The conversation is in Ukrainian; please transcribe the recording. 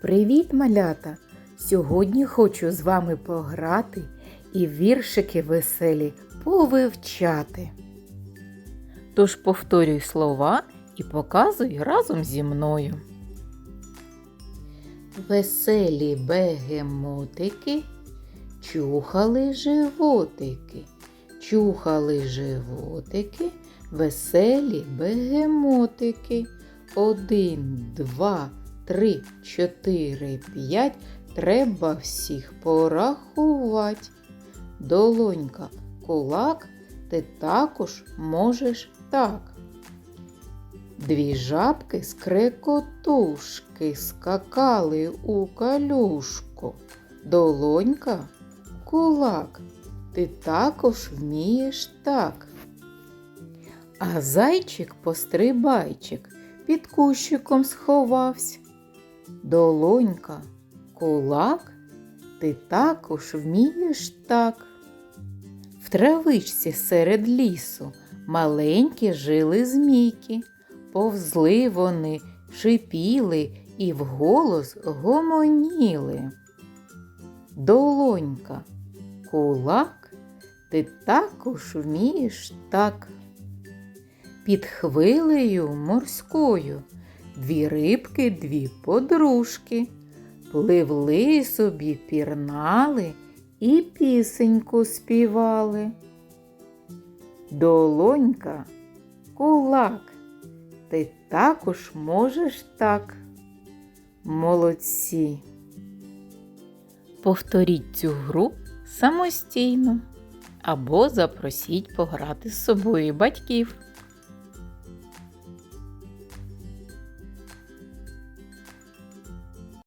Привіт, малята! Сьогодні хочу з вами пограти і віршики веселі повивчати. Тож повторюй слова і показуй разом зі мною. Веселі бегемотики чухали животики, чухали животики, веселі бегемотики. Один, два, три, чотири, п'ять. Треба всіх порахувати. Долонька, кулак, ти також можеш так. Дві жабки з крекотушки скакали у калюшку. Долонька, кулак, ти також вмієш так. А зайчик-пострибайчик під кущиком сховався. Долонька, кулак, ти також вмієш так. В травичці серед лісу маленькі жили змійки. Повзли вони, шипіли і вголос гомоніли. Долонька, кулак, ти також вмієш так. Під хвилею морською дві рибки, дві подружки, пливли собі, пірнали і пісеньку співали. Долонька, кулак, ти також можеш так. Молодці. Повторіть цю гру самостійно або запросіть пограти з собою батьків.